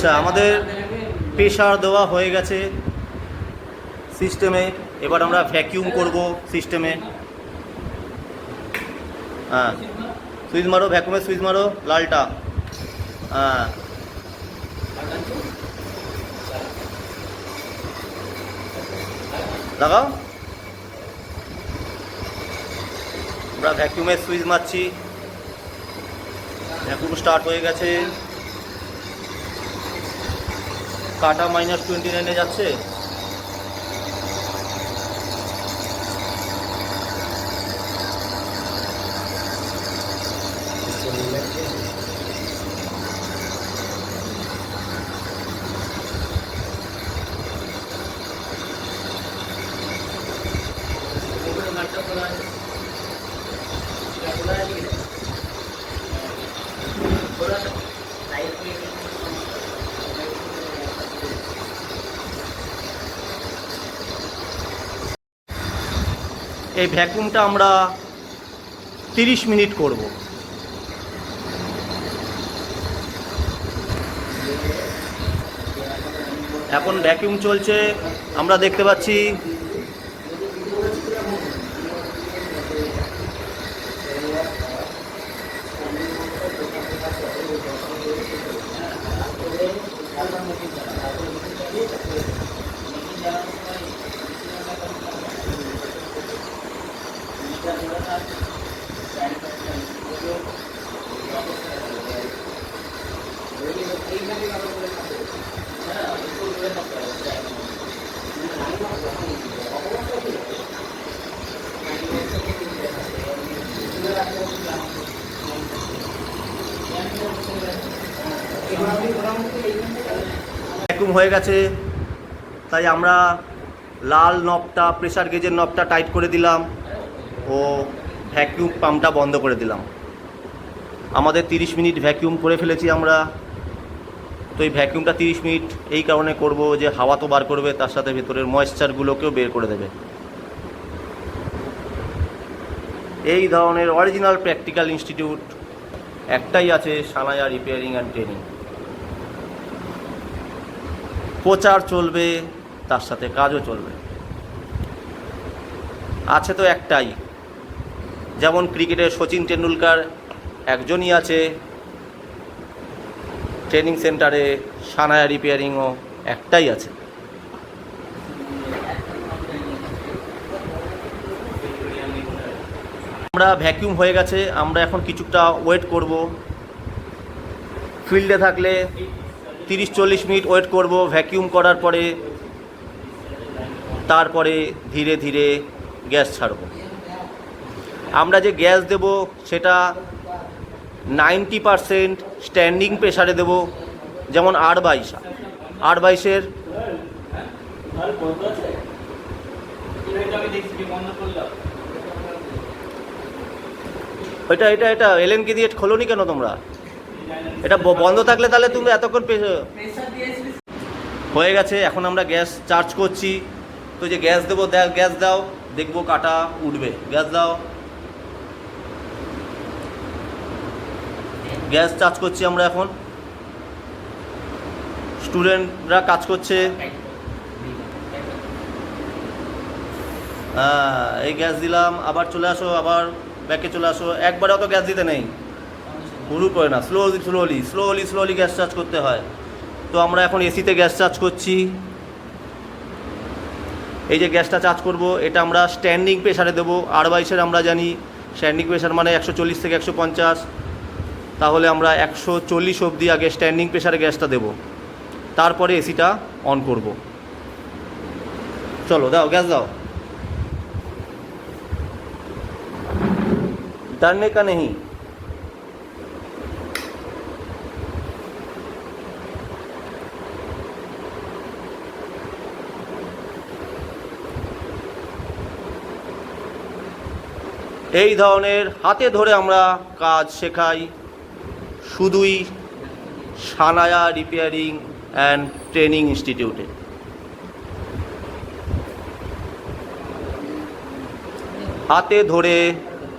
আচ্ছা আমাদের প্রেশার দেওয়া হয়ে গেছে সিস্টেমে এবার আমরা ভ্যাকিউম করব সিস্টেমে হ্যাঁ সুইচ মারো ভ্যাকুমের সুইচ মারো, লালটা। হ্যাঁ। লাগাও। আমরা ভ্যাকিউমের সুইচ মারছি। ভ্যাকুম স্টার্ট হয়ে গেছে। কাটা মাইনাস টোয়েন্টি নাইনে যাচ্ছে। এই ভ্যাকুমটা আমরা তিরিশ মিনিট করব। এখন ভ্যাকুম চলছে আমরা দেখতে পাচ্ছি ভ্যাকুম হয়ে গেছে। তাই আমরা লাল নবটা, প্রেসার গেজের নবটা টাইট করে দিলাম ও ভ্যাকিউম পাম্পটা বন্ধ করে দিলাম। আমাদের 30 মিনিট ভ্যাকিউম করে ফেলেছি আমরা। তো এই ভ্যাকিউমটা 30 মিনিট এই কারণে করব যে হাওয়া তো বার করবে, তার সাথে ভেতরের ময়েশ্চারগুলোকেও বের করে দেবে। এই ধরনের অরিজিনাল প্র্যাকটিক্যাল ইনস্টিটিউট একটাই আছে সানায়া রিপেয়ারিং অ্যান্ড ট্রেনিং প্রচার চলবে, তার সাথে কাজও চলবে। আছে তো একটাই, যেমন ক্রিকেটের সচিন টেন্ডুলকার একজনই আছে, ট্রেনিং সেন্টারে সানায়া রিপেয়ারিংও একটাই আছে। আমরা ভ্যাকিউম হয়ে গেছে, আমরা এখন কিছুটা ওয়েট করব। ফিল্ডে থাকলে তিরিশ চল্লিশ মিনিট ওয়েট করব ভ্যাকিউম করার পরে, তারপরে ধীরে ধীরে গ্যাস ছাড়ব। আমরা যে গ্যাস দেব, সেটা নাইনটি পারসেন্ট স্ট্যান্ডিং প্রেশারে দেব, যেমন আট বাইশ। আট বাইশের ওইটা, এটা এটা এলএনকে দিয়ে খোলোনি কেন তোমরা? এটা বন্ধ থাকলে তাহলে তুমি এতক্ষণ হয়ে গেছে, এখন আমরা গ্যাস চার্জ করছি। তো যে গ্যাস দেবো গ্যাস দাও, দেখব কাটা উঠবে। গ্যাস দাও। গ্যাস চার্জ করছি আমরা এখন। স্টুডেন্টরা কাজ করছে। হ্যাঁ এই গ্যাস দিলাম, আবার চলে আসো, আবার ব্যাকে চলে আসো। একবারে অত গ্যাস দিতে নেই। হুড়ু করে না slowly slowly slowly slowly gas charge করতে হয় তো আমরা এখন এসিতে গ্যাস চার্জ করছি এই যে গ্যাসটা চার্জ করব এটা আমরা স্ট্যান্ডিং প্রেশারে দেবো আর বাইশের আমরা জানি স্ট্যান্ডিং প্রেশার মানে একশো চল্লিশ থেকে একশো পঞ্চাশ তাহলে আমরা একশো চল্লিশ অবধি আগে স্ট্যান্ডিং প্রেশারে গ্যাসটা দেব তারপরে এসিটা অন করব চলো দাও গ্যাস দাও डरने का नहीं এই ধরনের হাতে ধরে আমরা কাজ শেখাই। শুধুই সানায়া রিপেয়ারিং অ্যান্ড ট্রেনিং ইনস্টিটিউটে। হাতে ধরে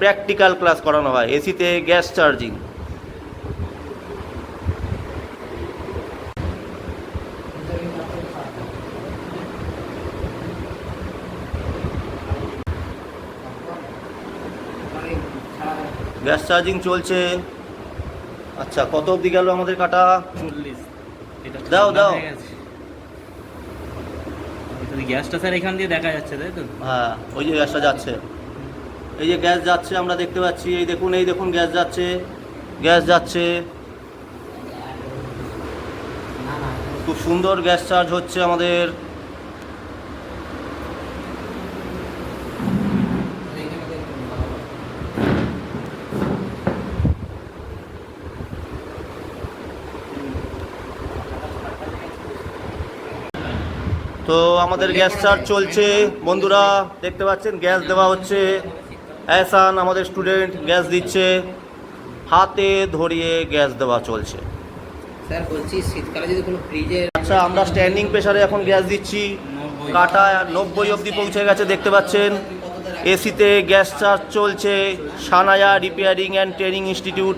প্র্যাকটিক্যাল ক্লাস করানো হয়, এসিতে গ্যাস চার্জিং। গ্যাস চার্জিং চলছে। আচ্ছা কত অবধি গেল আমাদের কাটা? চল্লিশ। দাও, দাও। গ্যাসটা স্যার এখান দিয়ে দেখা যাচ্ছে তাই তো? হ্যাঁ ওই যে গ্যাসটা যাচ্ছে। এই যে গ্যাস যাচ্ছে আমরা দেখতে পাচ্ছি। এই দেখুন এই দেখুন গ্যাস যাচ্ছে। গ্যাস যাচ্ছে। খুব সুন্দর গ্যাস চার্জ হচ্ছে আমাদের। তো আমাদের গ্যাস চার্জ চলছে। বন্ধুরা দেখতে পাচ্ছেন গ্যাস দেওয়া হচ্ছে। এহসান আমাদের স্টুডেন্ট গ্যাস দিচ্ছে। হাতে ধরিয়ে গ্যাস দেওয়া চলছে। স্যার বলছি শীতকালে যদি কোনো ফ্রিজে আচ্ছা আমরা স্ট্যান্ডিং প্রেসারে এখন গ্যাস দিচ্ছি। কাটা নব্বই অবধি পৌঁছে গেছে দেখতে পাচ্ছেন। এসিতে গ্যাস চার্জ চলছে। Sanaya repairing and training institute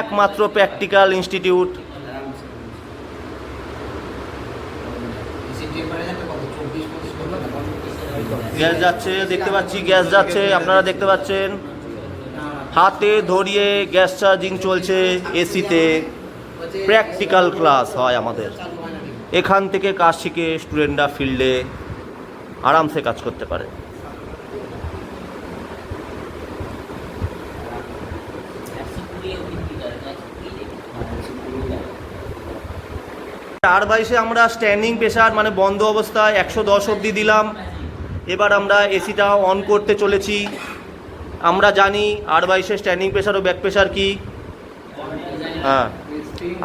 একমাত্র প্র্যাকটিক্যাল ইনস্টিটিউট গ্যাস যাচ্ছে, দেখতে পাচ্ছি, গ্যাস যাচ্ছে, আপনারা দেখতে পাচ্ছেন। হাতে ধরিয়ে গ্যাস চার্জিং চলছে এসিতে। প্র্যাকটিক্যাল ক্লাস হয় আমাদের। এখান থেকে কাজ শিখে স্টুডেন্টরা ফিল্ডে আরামসে কাজ করতে পারে। চার বাইশে আমরা স্ট্যান্ডিং প্রেশার মানে বন্ধ অবস্থায় একশো দশ অবধি দিলাম। এবার আমরা এসিটা অন করতে চলেছি। আমরা জানি আর বাইশে স্ট্যান্ডিং প্রেশার ও ব্যাক প্রেশার কি? হ্যাঁ।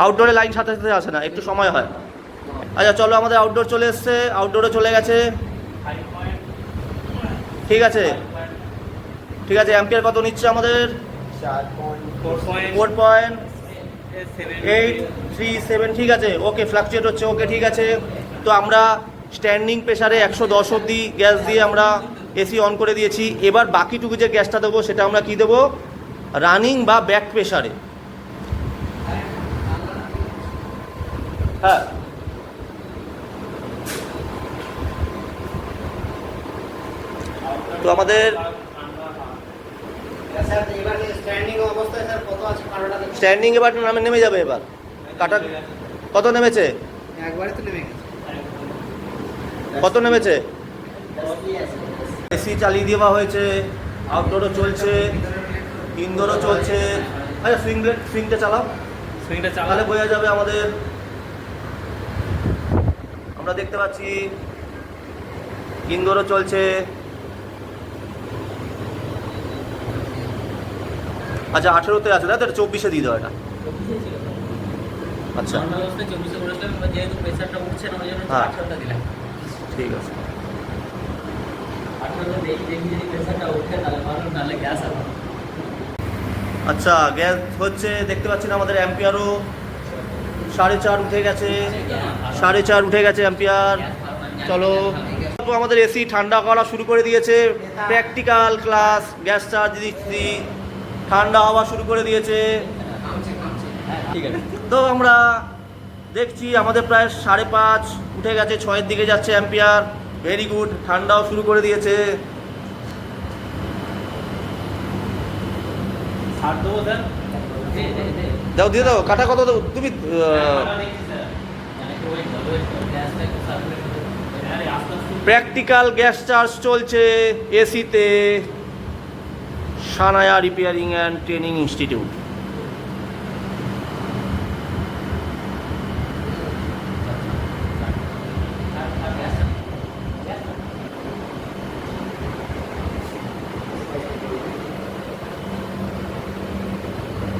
আউটডোরে লাইন সাথে সাথে আসে না একটু সময় হয়। আচ্ছা চলো আমাদের আউটডোর চলে এসছে। আউটডোরে চলে গেছে। ঠিক আছে। ঠিক আছে অ্যাম্পিয়ার কত নিচ্ছে আমাদের? Four point eight three seven, ঠিক আছে? ওকে ফ্লাকচুয়েট হচ্ছে। ওকে ঠিক আছে। তো আমরা স্ট্যান্ডিং প্রেসারে একশো দশ অবধি গ্যাস দিয়ে আমরা এসি অন করে দিয়েছি। এবার বাকিটুকু যে গ্যাসটা দেবো, সেটা আমরা কি দেবো? রানিং বা ব্যাক প্রেসারে হ্যাঁ। তো আমাদের স্ট্যান্ডিং এবার নামে নেমে যাবে এবার। কাটা কত নেমেছে? কত নেমেছে? এসি চালিয়ে দেওয়া হয়েছে আউটডোরও চলছে ইনডোরও চলছে। আচ্ছা সুইং সুইংটা চালাও। সুইংটা চালালে বোঝা যাবে আমাদের। আমরা দেখতে পাচ্ছি ইনডোরও চলছে। আচ্ছা আঠেরোতে আছে তাই তো চব্বিশে দিয়ে দাও এটা। আচ্ছা। হ্যাঁ। ঠিক আছে। আচ্ছা গ্যাস হচ্ছে দেখতে পাচ্ছেন আমাদের অ্যাম্পিয়ারও সাড়ে চার উঠে গেছে। সাড়ে চার উঠে গেছে অ্যাম্পিয়ার চলো। আমাদের এসি ঠান্ডা করা শুরু করে দিয়েছে। প্র্যাকটিক্যাল ক্লাস গ্যাস চার্জ দিচ্ছি। ঠান্ডা হওয়া শুরু করে দিয়েছে। ঠিক আছে। তো আমরা দেখছি আমাদের প্রায় সাড়ে পাঁচ উঠে গেছে ছয়ের দিকে যাচ্ছে অ্যাম্পিয়ার। ভেরি গুড ঠান্ডাও শুরু করে দিয়েছে। দে দে দে দাও দিয়ে দাও কাটা কত দাও? তুমি প্র্যাকটিক্যাল গ্যাস চার্জ চলছে এসিতে Sanaya repairing and training institute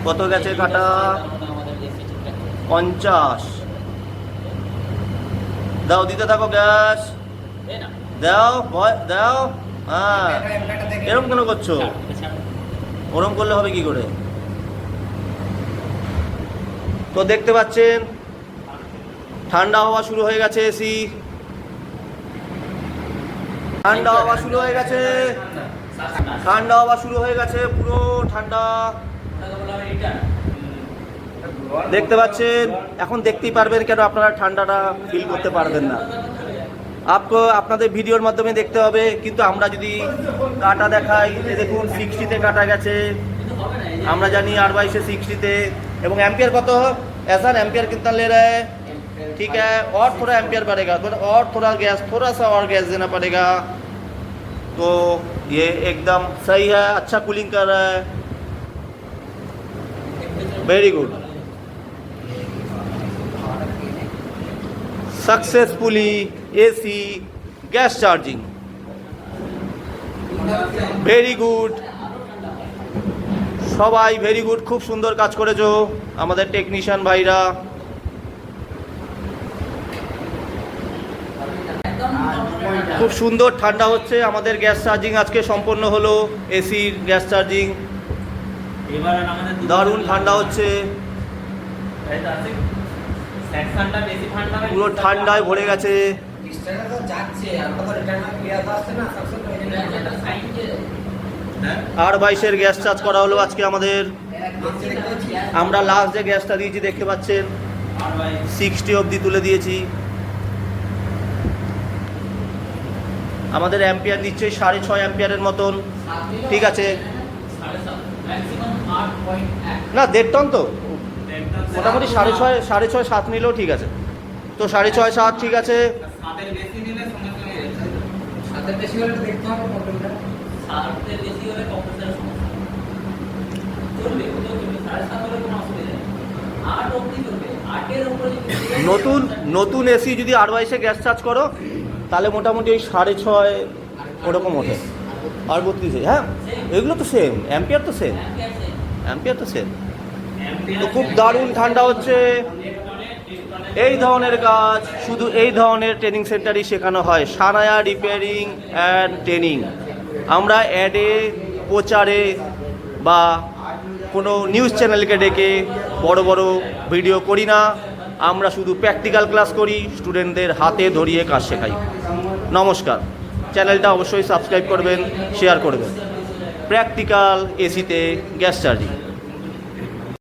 কত গেছে কাটা? পঞ্চাশ। দাও দিতে থাকো গ্যাস। দাও দাও। হ্যাঁ। এরকম কেন করছ। ওরম করলে হবে কি করে? তো দেখতে পাচ্ছেন, ঠান্ডা হওয়া শুরু হয়ে গেছে এসি ঠান্ডা হওয়া শুরু হয়ে গেছে। ঠান্ডা হওয়া শুরু হয়ে গেছে, পুরো ঠান্ডা। দেখতে পাচ্ছেন, এখন দেখতেই পারবেন কেন আপনারা ঠান্ডাটা ফিল করতে পারবেন না। আপকো আপনাদের ভিডিওর মাধ্যমে দেখতে হবে কিন্তু আমরা যদি কাটা দেখাই এই দেখুন সিক্সটিতে কাটা গেছে কিন্তু হবে না এই যে আমরা জানি आर बाईस सिक्सटी थे এবং एम्पियर কত ऐसा एम्पियर कितना ले रहा है ठीक है और थोड़ा एम्पियर बढ़ेगा थोड़ा और थोड़ा गैस थोड़ा सा और गैस देना पड़ेगा तो ये एकदम सही है अच्छा कूलिंग कर रहा है very good successfully AC gas charging very good সবাই ভেরি গুড খুব সুন্দর কাজ করেছ আমাদের টেকনিশিয়ান ভাইরা। খুব সুন্দর ঠান্ডা হচ্ছে আমাদের গ্যাস চার্জিং আজকে সম্পন্ন হলো এসির গ্যাস চার্জিং দারুণ ঠান্ডা হচ্ছে। পুরো ঠান্ডায় ভরে গেছে? আর বাইশের গ্যাস চার্জ করা হলো আজকে আমাদের। আমরা লাস্ট যে গ্যাসটা দিয়েছি দেখতে পাচ্ছেন? সিক্সটি অবধি তুলে দিয়েছি। আমাদের অ্যাম্পিয়ার নিশ্চয়ই সাড়ে ছয় অ্যাম্পিয়ারের মতন। ঠিক আছে। না দেড় টন তো। মোটামুটি সাড়ে ছয় সাড়ে ছয় সাত নিলেও ঠিক আছে। তো সাড়ে ছয় সাত ঠিক আছে। আট নতুন নতুন এসি যদি আর বাইশে গ্যাস চার্জ করো তাহলে মোটামুটি ওই সাড়ে ছয় ওরকম ওঠে। আর বত্রিশে হ্যাঁ? এগুলো তো সেম অ্যাম্পিয়ার তো সেম অ্যাম্পিয়ার তো সেম তো খুব দারুণ ঠান্ডা হচ্ছে। এই ধরনের কাজ, শুধু এই ধরনের ট্রেনিং সেন্টারই শেখানো হয়। সানায়া রিপেয়ারিং অ্যান্ড ট্রেনিং আমরা অ্যাডে প্রচারে বা কোনো নিউজ চ্যানেলকে ডেকে বড় বড় ভিডিও করি না। আমরা শুধু প্র্যাকটিক্যাল ক্লাস করি স্টুডেন্টদের হাতে ধরিয়ে কাজ শেখাই। নমস্কার। চ্যানেলটা অবশ্যই সাবস্ক্রাইব করবেন শেয়ার করবেন। প্র্যাকটিক্যাল এসিতে গ্যাস চার্জিং